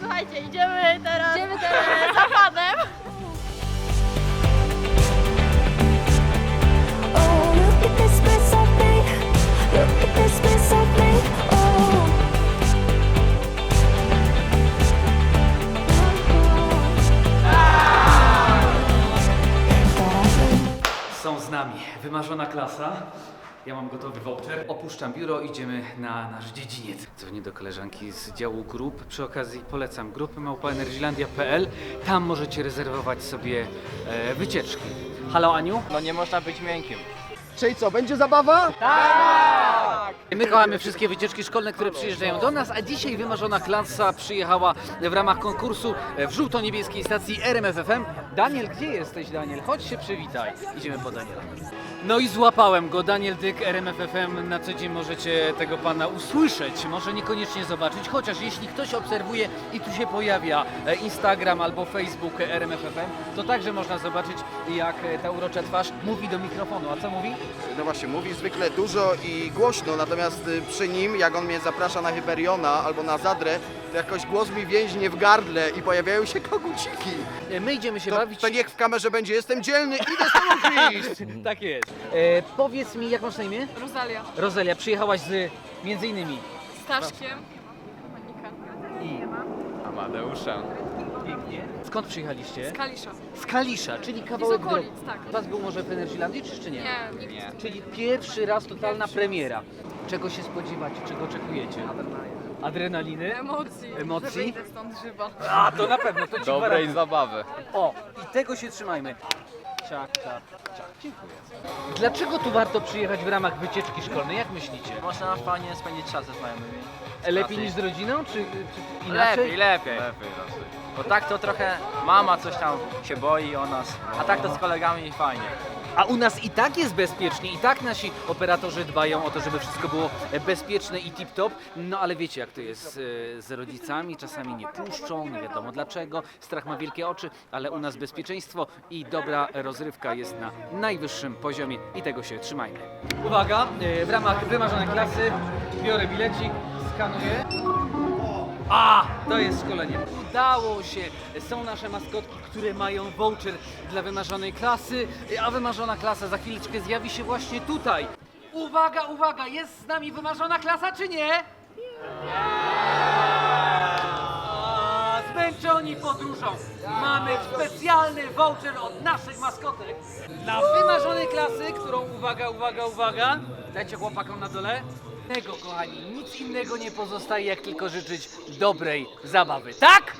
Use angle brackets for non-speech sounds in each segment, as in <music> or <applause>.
Słuchajcie, idziemy teraz, Idziemy teraz. <laughs> za panem. Oh, look at this mess I've made. Look at this mess I've made. Oh. Są z nami wymarzona klasa. Ja mam gotowy voucher. Opuszczam biuro, idziemy na nasz dziedziniec. Dzwonię do koleżanki z działu grup. Przy okazji polecam grupy małpaenergilandia.pl. Tam możecie rezerwować sobie e, wycieczki. Halo Aniu? No nie można być miękkim. Czyli co, będzie zabawa? My kochamy wszystkie wycieczki szkolne, które przyjeżdżają do nas, a dzisiaj wymarzona klasa przyjechała w ramach konkursu w żółto-niebieskiej stacji RMFFM. Daniel, gdzie jesteś Daniel? Chodź się przywitaj. Idziemy po Daniela. No i złapałem go, Daniel Dyk, RMFFM. Na co dzień możecie tego pana usłyszeć, może niekoniecznie zobaczyć, chociaż jeśli ktoś obserwuje i tu się pojawia e, Instagram albo Facebook RMFFM, to także można zobaczyć, jak e, ta urocza twarz mówi do mikrofonu. A co mówi? No właśnie, mówi zwykle dużo i głośno, natomiast y, przy nim, jak on mnie zaprasza na Hyperiona albo na Zadrę, jakoś głos mi więźnie w gardle i pojawiają się koguciki. E, My idziemy się To, bawić. to niech w kamerze będzie, jestem dzielny, idę z tobą! <laughs> Tak jest. E, powiedz mi, jak masz na imię? Rosalia. Rozelia, przyjechałaś z między innymi Staszkiem. Monika. i Amadeuszem. pięknie. Skąd przyjechaliście? Z Kalisza. Z Kalisza, czyli kawałek z okolic, drogi. tak. Was był może w Energylandii, czy jeszcze nie? Nie, nikt. Nie. Czyli pierwszy raz totalna premiera. Czego się spodziewacie, czego oczekujecie? Adrenaliny. Emocji. Emocji? Wyjdę stąd żywa. A, to na pewno, to ci Dobrej gwarantuję. zabawy. O, i tego się trzymajmy. Ciak, ciak, ciak. Dziękuję. Dlaczego tu warto przyjechać w ramach wycieczki szkolnej, jak myślicie? Można fajnie spędzić czas ze znajomymi. Lepiej niż z rodziną, czy, czy inaczej? Lepiej, lepiej. Lepiej raczej. Bo tak to trochę mama coś tam się boi o nas, a tak to z kolegami fajnie. A u nas i tak jest bezpiecznie, i tak nasi operatorzy dbają o to, żeby wszystko było bezpieczne i tip-top. No ale wiecie jak to jest e, z rodzicami, czasami nie puszczą, nie wiadomo dlaczego. Strach ma wielkie oczy, ale u nas bezpieczeństwo i dobra rozrywka jest na najwyższym poziomie i tego się trzymajmy. Uwaga, e, w ramach wymarzonej klasy biorę bilecik, skanuję. A, to jest szkolenie. Udało się. Są nasze maskotki, które mają voucher dla wymarzonej klasy, a wymarzona klasa za chwileczkę zjawi się właśnie tutaj. Uwaga, uwaga, jest z nami wymarzona klasa, czy nie? A, Zmęczoni podróżą. Mamy specjalny voucher od naszych maskotek dla wymarzonej klasy, którą, uwaga, uwaga, uwaga, dajcie chłopakom na dole. Tego, kochani, nic innego nie pozostaje, jak tylko życzyć dobrej zabawy. Tak?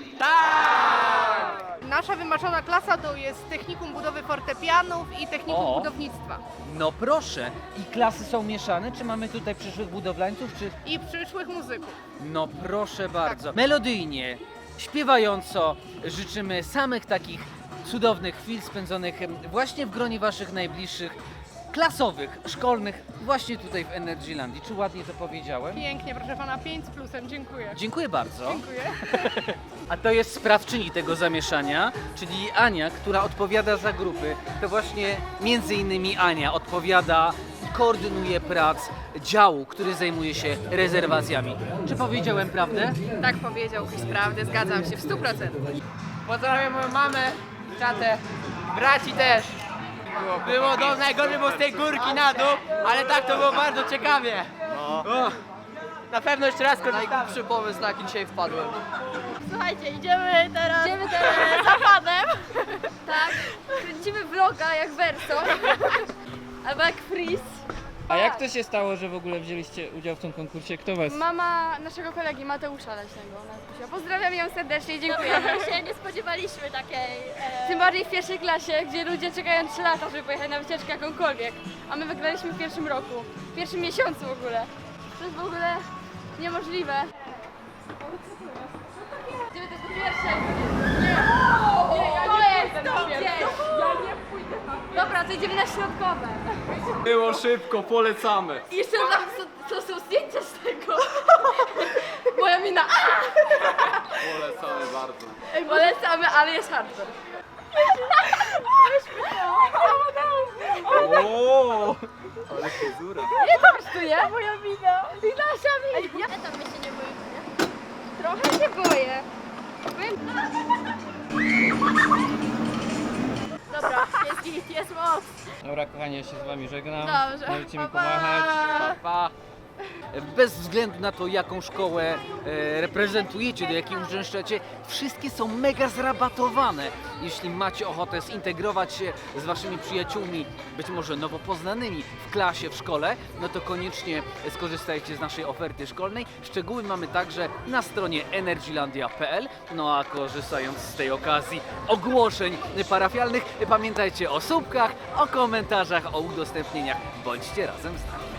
Nasza wymarzona klasa to jest technikum budowy fortepianów i technikum O. budownictwa. No proszę. I klasy są mieszane? Czy mamy tutaj przyszłych budowlańców, czy... I przyszłych muzyków. No proszę bardzo. Melodyjnie, śpiewająco życzymy samych takich cudownych chwil spędzonych em, właśnie w gronie waszych najbliższych, klasowych, szkolnych, właśnie tutaj w Energylandii. Czy ładnie to powiedziałem? Pięknie, proszę pana, 5 z plusem, dziękuję. Dziękuję bardzo. Dziękuję. <laughs> A to jest sprawczyni tego zamieszania, czyli Ania, która odpowiada za grupy. To właśnie między innymi Ania odpowiada i koordynuje prac działu, który zajmuje się rezerwacjami. Czy powiedziałem prawdę? Tak powiedział Chris, prawdę, zgadzam się w 100%. Pozdrawiam moją mamę, tatę, braci też. Było do najgorzej było z tej górki na dół, ale tak to było bardzo ciekawie. O, na pewno jeszcze raz korzystamy. Najgłupszy pomysł, na jaki dzisiaj wpadłem. Słuchajcie, idziemy teraz, Idziemy teraz. <laughs> za panem. Tak. Kręcimy vloga jak Verso. <laughs> Albo jak Freeze. A jak to się stało, że w ogóle wzięliście udział w tym konkursie? Kto was? Mama naszego kolegi Mateusza Leśnego. Pozdrawiam ją serdecznie, dziękuję. My się nie spodziewaliśmy takiej... E, Tym bardziej w pierwszej klasie, gdzie ludzie czekają 3 lata, żeby pojechać na wycieczkę jakąkolwiek. A my wygraliśmy w pierwszym roku. W pierwszym miesiącu w ogóle. To jest w ogóle niemożliwe. Idziemy też do pierwszej. Nie, nie, ja nie pójdę na pierwszą. Ja nie pójdę na idziemy na środkowe. Było szybko, polecamy. I jeszcze tam są, to są zdjęcia z tego. Moja mina. A! Polecamy bardzo. Polecamy, ale jest hardcore. O, ale fryzura. Nie nie? Moja mina. I nasza mina. ja tam się nie nie? Trochę się boję. Dobra, git, jest moc. Dobra, kochani, ja się z wami żegnam. Dobrze. Możecie mi pomachać. Pa, pa. Bez względu na to, jaką szkołę e, reprezentujecie, do jakiej uczęszczacie, wszystkie są mega zrabatowane. Jeśli macie ochotę zintegrować się z waszymi przyjaciółmi, być może nowo poznanymi w klasie, w szkole, no to koniecznie skorzystajcie z naszej oferty szkolnej. Szczegóły mamy także na stronie energylandia.pl. No a korzystając z tej okazji ogłoszeń parafialnych, pamiętajcie o słupkach, o komentarzach, o udostępnieniach. Bądźcie razem z nami.